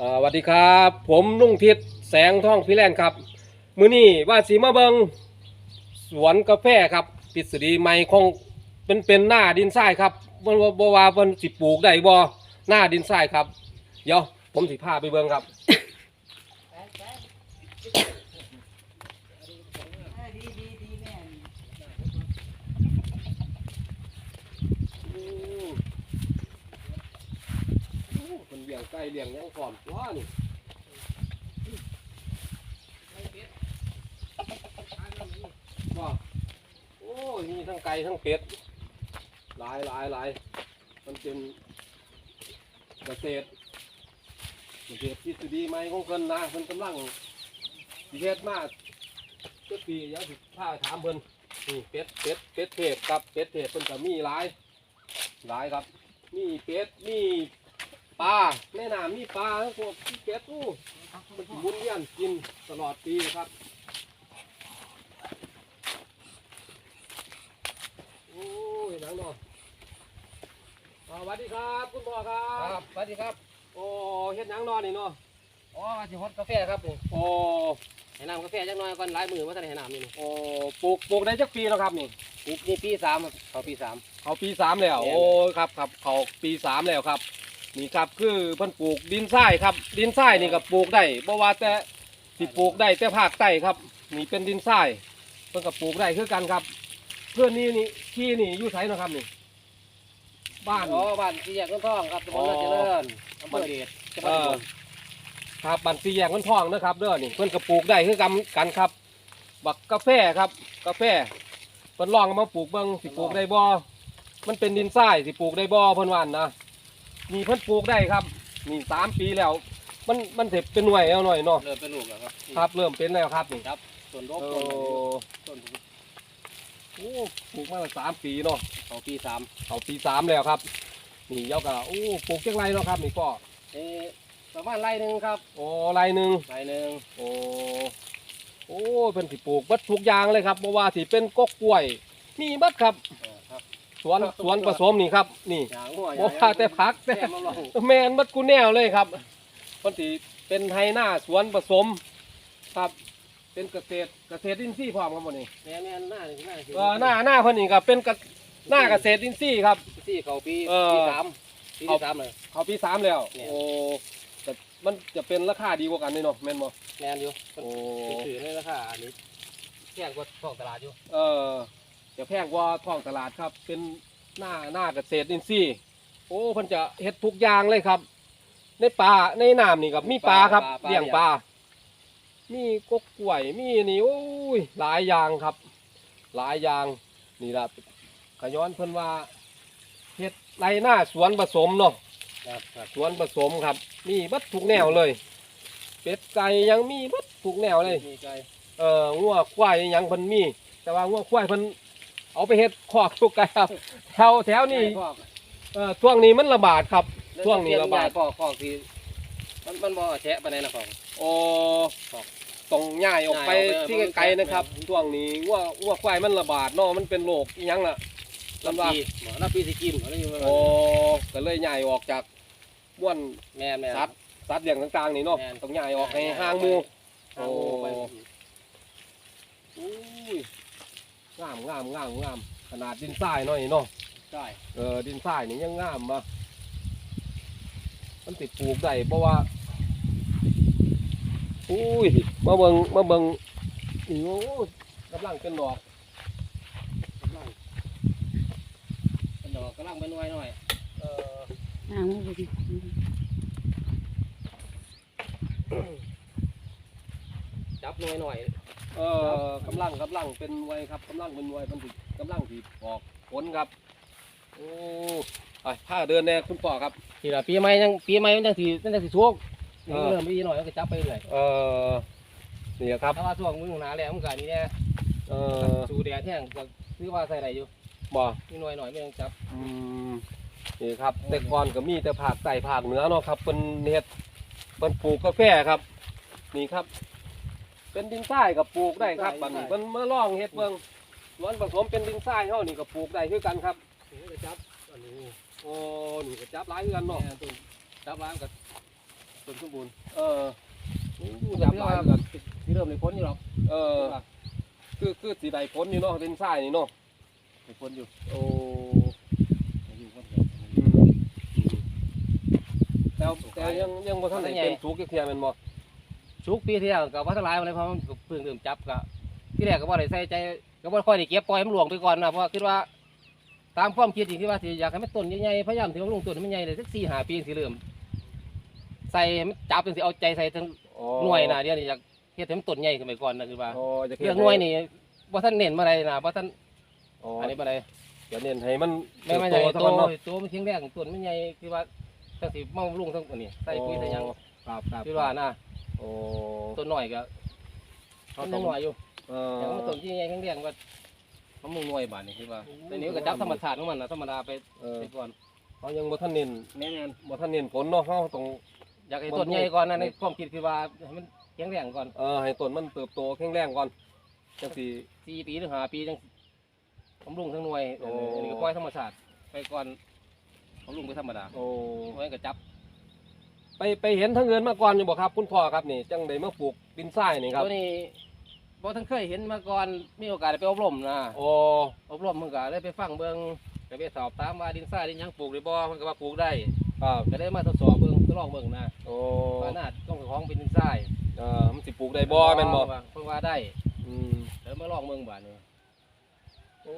อ่าสวัสดีครับ ผมนุ่งทิศแสงท่องพิแลนด์ครับ มื้อนี้ว่าสีมาเบิงสวนกาแฟครับปิดสดีใหม่คงเป็นเป็นหน้าดินทรายครับมันว่าบ่ว่าเพิ่นสิปลูกได้บ่หน้าดินทรายครับ เดี๋ยวผมสิพาไปเบิ่งครับ อืมโอ้คน เลี้ยงไก่เลี้ยงยังพร้อมตัวนี่ว่าโอ้ยมีทั้งไก่ทั้งเป็ดหลายหลายหลายมันเป็นเกษตรเกษตรทฤษฎีใหม่ของเพิ่นนะเพิ่นกำลังสิเฮ็ดมาก็ปีเดี๋ยวสิพาถามเพิ่นนี่เป็ดเป็ดเป็ดเทพครับเป็ดเทพเพิ่นก็มีหลายหลายครับ มีเป็ดมี ปลาแม่น้ำมีปลาทั้งพวกมีเป็ดตู้มันสิหมุนเวียนกินตลอดปีครับโอ้ยหนังเนาะอ่าสวัสดีครับคุณพ่อครัครับบสวัสดีครับโอ้เฮ็ดหนังนอนนี่เนาะอ๋อสิฮดกาแฟครับนี่โอ้ให้น้ำกาแฟจักหน่อยก่อนหลายมือว่าจะได้ให้น้ำนี่นี่โอ้ปลูกปลูกได้จักปีแล้วครับนี่ปลูกนี่ปีสามครับเขาปีสาม เขาปีสามแล้วแม่นโอ้ครับครับเขาปีสามแล้วครับ นี่ครับคือเพิ่นปลูกดินทรายครับ ดินทรายนี่ก็ปลูกได้บ่ว่าแต่สิปลูกได้แต่ภาคใต้ครับ นี่เป็นดินทรายเพิ่นก็ปลูกได้คือกันครับ เพื่อนนี่นี่ที่นี่อยู่ไสเนาะครับนี่ บ้าน อ๋อบ้านสี่แยกต้นทองครับตำบลราชเจริญอำเภอเดชจังหวัดเออุบอลครับบ้านสีแยกมันทองนะครับเด้อนี่เพิ่นก็ปลูกได้คือกันกันครับ บักกาแฟครับ กาแฟเพิ่นลองเอามาปลูกเบิ่งสิปลูกได้บ่มันเป็นดินทรายสิปลูกได้บ่เพิ่นว่านะ นี่เพิ่นปลูกได้ครับ นี่สามปีแล้ว มันมันสิเป็นหน่วยเอาหน่อยเนาะเริ่มเป็นลูกแล้วครับครับเริ่มเป็นแล้วครับนี่ครับต้นโรโอ้คต้นต้นโอ้ปลูกมาแล้วสามปีเนาะเขาปีสามเอาปีสามแล้วครับ นี่เยาก็โอ้ปลูกจังไรเนาะครับ นี่ก็เอ่อประมาณไร่หนึ่งครับ โอ้ไรหนึ่งไร่หนึ่งโอ้โอ้เพิ่นสิปลูกเบัดทุกอย่างเลยครับบ่ว่าสิเป็นกกกล้วย มีเบัดครับเออครับส วนสวนผสมนี่ครับ นี่ยางหัวบ่ว่าแต่ผักแต่แต่มาลองแมนเบัดกูแนวเลยครับเพิ่นสิเป็นไฮหน้าสวนผสม ครับ เป็นเกษตรเกษตรอินทรีย์พร้อมครับบ่นี่แม่แม่หน้านี่หน้าเออหน้าหน้าเพิ่นนี่ก็เป็นกะหน้าเกษตรอินทรีย์ครับสี่เขาปีเออ ปีสามปีที่สามเลย เขาปีสามแล้ว เนี่ย โอ้แต่มันจะเป็นราคาดีกว่ากันนี่เนาะแม่นบ่แม่นอยู่โอ้ถือในราคาอันนี้แพงกว่าท้องตลาดอยู่เออ จะแพงกว่าท้องตลาดครับ เป็นหน้าหน้าเกษตรอินทรีย์โอ้เพิ่นจะเฮ็ดทุกอย่างเลยครับ ในป่าในน้ำนี่ครับมีปลาครับเลี้ยงปลา มีกกกล้วยมีนี่โอ้ยหลายอย่างครับ หลายอย่างนี่ล่ะขย้อนเพิ่นว่าเฮ็ดไรหน้าสวนผสมเนาะ ครับครับสวนผสมครับ มีเบัดทุกแนวเลย เป็ดไก่ยังมีเบัดทุกแนวเลย มีไก่เอ่องัวควายยังเพิ่นมี แต่ว่างัวควายเพิ่น เอาไปเฮ็ดคอกทุกไก่ครับแถวแถวนี้ไก่พอกเอ่อช่วงนี้มันระบาดครับช่วงนี้ระบาดพอกพอกที่มันมันบ่แฉะปานใดนะพอก โอ้ต้องย้ายออกไปย้ายออกไปที่ไกลๆนะครับช่วงนี้งัวงัวควายมันระบาดเนาะมันเป็นโรคอีหยังล่ะลำปีหมอลำปีสิกินอะไรอยู่โอ้ก็เลยย้ายออกจากบ้วนแม่แม่ สัตว์สัตว์เลี้ยงต่างๆนี่เนาะแม่น ต้องย้ายออกให้ห่างหมู่ห่างหมู่ไปโอ้อุ้ย งามงามงามงามขนาดดินทรายหน่อยเนาะใช่เออดินทรายนี่ยังงามมามันติดปลูกได้เพราะว่าอุ้ยมาเบิงมาเบิงนี่โอ้ยกำลังเป็นดอกกำลังเป็นดอกกำลังเป็นหน่วยหน่อยเออน้ำมันบ่ดีจับหน่วยหน่อย เออกำลังกำลังเป็นหน่วยครับกำลังเป็นหน่วยมันติกำลังที่ออกผลครับ โอ้ไปผ้าเดินแน่คุณพ่อครับทีละปีใหม่ยังปีใหม่มันจังสิมันจังสิช่วงเออเริ่มมีหน่อยมันก็จับไปเรื่อยเออนี่ครับถ้าว่าช่วงมื้อหนาแล้มันก็นี่แน่เออสูแดดแห้งก็ซื้อว่าใส่ได้อยู่บ่มีหน่วยหน่อยไม่ต้องจับอืมนี่ครับ แต่ก่อนก็มีแต่ภาคใต้ภาคเหนือเนาะครับเป็นเฮ็ดเป็นปลูกกาแฟครับ นี่ครับ เป็นดินทรายกับปลูกได้ครับบัดนี้เพิ่นมาลองเฮ็ดเบิ่งสวนผสมเป็นดินทรายเฮานี่ก็ปลูกได้คือกันครับนี่ก็จับอันนี้โอ้นี่ก็จับหลายคือกันเนาะแม่นต้นจับล้างก็ต้นสมบูรณ์เอออู้จัจับบหหลาลายยเหมืกัอนนที่เริ่มในพ้นอยู่หรอกเออคือคือสีใดพ้นนี่เนาะเป็นทรายนี่เนาะในพ้นอยู่โอ้อยู่พ้นอืมแต่แต่ยังยังบ่ทันได้เป็นสุกจักเทียแม่นบ่ ชุกปีที่แล้วก็ว่าทลายอะไรเพราะมันเพิ่งเริ่มจับก็ที่แรกก็บ่ได้ใส่ใจก็บ่ค่อยได้เก็บปล่อยมันหลวงไปก่อนนะเพราะว่าคิดว่าตามความคิดที่คิดว่าสิอยากให้มันต้นใหญ่ๆพยายามที่ว่าลงต้นให้มันใหญ่เลยสักสี่ห้าปีสิเริ่มใส่ให้มันจับเป็นสิเอาใจใส่ทั้งอ๋อหน่วยนะเดี๋ยวนี้อยากเฮ็ดให้มันต้นใหญ่ขึ้นไปก่อนนะคือว่าอ๋อจะเรื่องหน่วยนี่บ่ทันเน้นมาได้นะบ่ทันอ๋ออันนี้บ่ได้จะเน้นให้มันแม่มันเติใหญ่บโตโตซะก่อนเนาะโตมันแข็งแรงต้นมันใหญ่คือว่าจังสิมาลงทั้งอันนี้ใส่ปุ๋ยใส่หยังครับครับ คือว่านะ โอ้ต้นน้อยก็มันยังน้อยอยู่เออย่างมันอต้นที่ใหญ่แข็งแรงว่ามันมุงหน่วยบาดนี่คือว่าแต่นี้ก็จับธรรมชาติของมันน่ะธรรมดาไปเออไปก่อนเขายังบ่ทันเน้นแม่นบ่ทันเน้นผลเนาะเฮาต้องอยากให้ต้นใหญ่ก่อนนะในความคิดคือว่าให้มันแข็งแรงก่อนเออให้ต้นมันเติบโตแข็งแรงก่อนจังสิสี่ปีหรือห้าปีจังบำรุงทั้งหน่วยโอ้อันนี้ก็ปล่อยธรรมชาติไปก่อนบำรุงไปธรรมดาโอ้ไว้ก็จับ ไปไปเห็นทั้งเงินมาก่อนอยู่บ่ครับ คุณพ่อครับนี่จังได้มาปลูกดินทรายนี่ครับตัวนี้บ่ทั้งเคยเห็นมาก่อนมีโอกาสได้ไปอบรมนะโอ้อบรมเพิ่นก็ได้ไปฟังเบิ่งก็ไปสอบถามว่าดินทรายดินหยังปลูกได้บ่เพิ่นก็ว่าปลูกได้ครับก็ได้มาทดสอบเบิ่งทดลองเบิ่งนะโอ้ว่าน่าต้องของเป็นดินทรายเออมันสิปลูกได้บ่แม่นบ่เพิ่นว่าได้อืมแล้วมาลองเบิ่งบาดนี้โอ้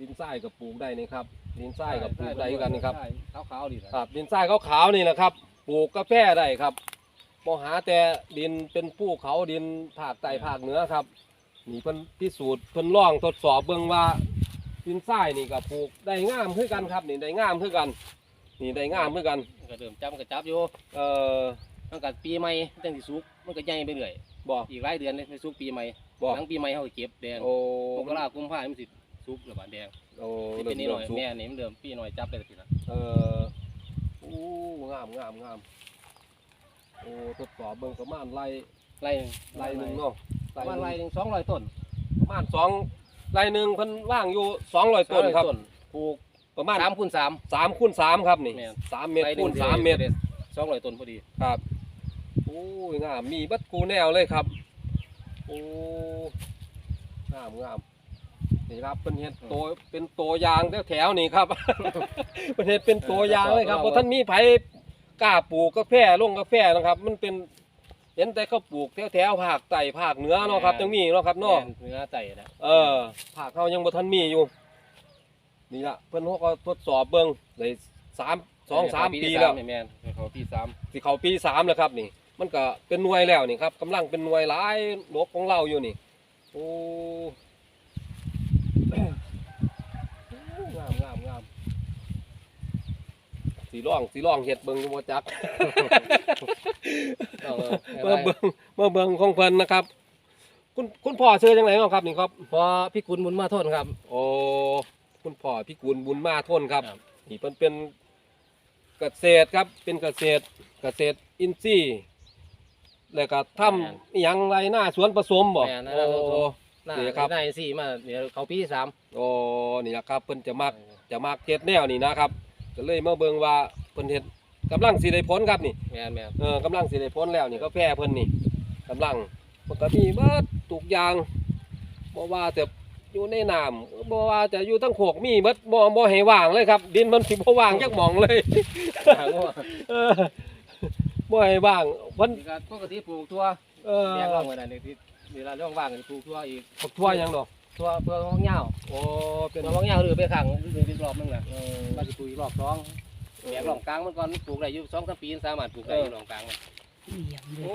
ดินทรายก็ปลูกได้นี่ครับดินทรายก็ปลูกได้คือกันนี่ครับใช่ขาวๆดีนะครับดินทรายขาวๆนี่แหละครับ ปลูกกาแฟได้ครับบ่หาแต่ดินเป็นภูเขาดินภาคใต้ภาคเหนือครับนี่เพิ่นพิสูจน์เพิ่นลองทดสอบเบิ่งว่าดินทรายนี่ก็ปลูกได้งามคือกันครับ นี่ได้งามคือกัน นี่ได้งามคือกันก็เริ่มจับก็จับอยู่เอ่อมันก็ปีใหม่จังสิสุกมันก็ใหญ่ไปเรื่อยบ่อีกหลายเดือนเลยสิสุกปีใหม่บ่หลังปีใหม่เฮาก็เก็บแดงโอ้มกราคมพามันสิสุกแล้วบาดแดงโอ้นี่เริ่เป็มนนี่หน่อยเริ่มสุกแม่นี่มันเริ่มปีหน่อยจับไปแล้วทีละเออโอ้งามงามงามโอ้ทดสอบเบิ่งประมาณไร่ไล่ไร่หนึ่งเนาะประมาณหไล่นึ่งหนึ่งสองร้อยต้นประมาณสองไร่หนึ่งเพิ่นว่างอยู่สองร้อยต้นครับปลูกประมาณสามคูณสามสามคูณสามครับนี่แม่นสามเมตรคูณสามเมตรสองร้อยต้นพอดีครับโอ้ยงามมีบัดกูแนวเลยครับโอ้งามงามนี่ครับเป็นเห็ดโตเป็นโตวอยางแถวๆนี่ครับเป็นเห็ดเป็นโตวอยางเลยครับเพราะท่านมีไผ กล้าปลูกกาแฟลงกาแฟนะครับ มันเป็นเห็นแต่เขาปลูกแถวๆภาคใต้ภาคเหนือเนาะครับจังมีเนาะครับเนาะเนื้อไต่นะเออภาคเขายังบ่ทันมีอยู่ นี่ละเพิ่นเขาก็ทดสอบเบิ่งได้สามสองสามปีแล้วแม่นเขาปีสามสิเขาปีสามแล้วครับนี่ มันก็เป็นหน่วยแล้วนี่ครับกำลังเป็นหน่วยหลายลกของเราอยู่นี่โอ้ งามงามงาม สีร่องสีร่องเห็ดเบิงอยู่บ่จักเอาเออเมื่อเบิงเมื่อเบิงของเพิ่นนะครับ คุณคุณพ่อชื่อจังไงเนาะครับนี่ครับ พอพี่กุลบุญมาโทษครับ โอ้คุณพ่อพี่กุลบุญมาทนครับครับ นี่เพิ่นเป็นเกษตรครับเป็นเกษตรเกษตรอินทรีย์แล้วก็ทำอหย่างไรหน้าสวนผสมบ่แม่นนะโอ้หน้านี่ครับ หน้าสี่มาเดี๋ยวเขาปีที่สามโอ้นี่ละครับเพิ่นจะมักจะมักเฮ็ดแนวนี่นะครับ ก็เลยมาเบิ่งว่าเพิ่นเฮ็ดกำลังสิได้ผลครับนี่แม่นแม่นเออกำลังสิได้ผลแล้วนี่กาแฟเพิ่นนี่กำลังปกติเบิดทุกอย่างบ่ว่าแต่อยู่ในน้ำบ่ว่าจะอยู่ทั้งโขกมีเบิดบ่บ่ให้ว่างเลยครับ ดินมันสิบ่ว่างจักหม่องเลยเออบ่ให้ว่างเพิ่นนี่ก็ปกติปลูกทั่วเออแยกร่องไว้นั่นนี่ที่เวลาร่องว่างก็ปลูกทั่วอีกบักทั่วหยังดอก ทั่วเพื่อห้องเหงาโอ้เป็เป็นนห้องเหงาหรือไปขังหรือไปรอบนึงน่ะเออมาสิปลูกอีกรอบสองแยกร่องกลางมันก่อนปลูกได้อยู่สองสามปีสามารถปลูกได้อยู่ร่องกลางโอ้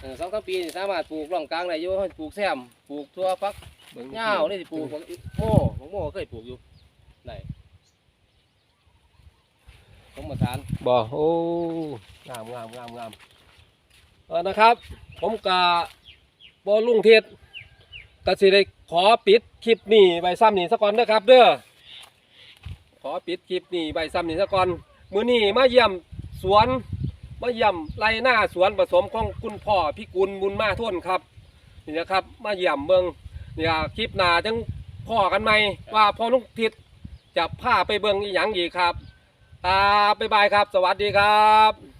เออสองสามปีนี่สามารถปลูกร่องกลางได้อยู่ปลูกแซมปลูกทั่วฟักเบิ่งเหงานี่สิปลูกบักโม่บักโม่เคยปลูกอยู่ได้ผมมาทานบ่โอ้งามงามงามงามเออนะครับ ผมกะบ่ลุงเทศ ก็สิได้ขอปิดคลิปนี้ไว้ซ้ำนี่ซะก่อนนะครับ เด้อขอปิดคลิปนี้ไว้ซ้ำนี่ซะก่อนมื้อนี้มาเยี่ยมสวนมาเยี่ยมไรหน้าสวนผสมของคุณพ่อพี่กุลบุญมาท่นครับนี่นะครับ มาเยี่ยมเมืองนี่ล่ะคลิปหน้าจังพ่อกันไหมว่าพ่อลุงทิศจะพาไปเบิ่งอีหยังอีกครับครับบ๊ายบายครับ สวัสดีครับ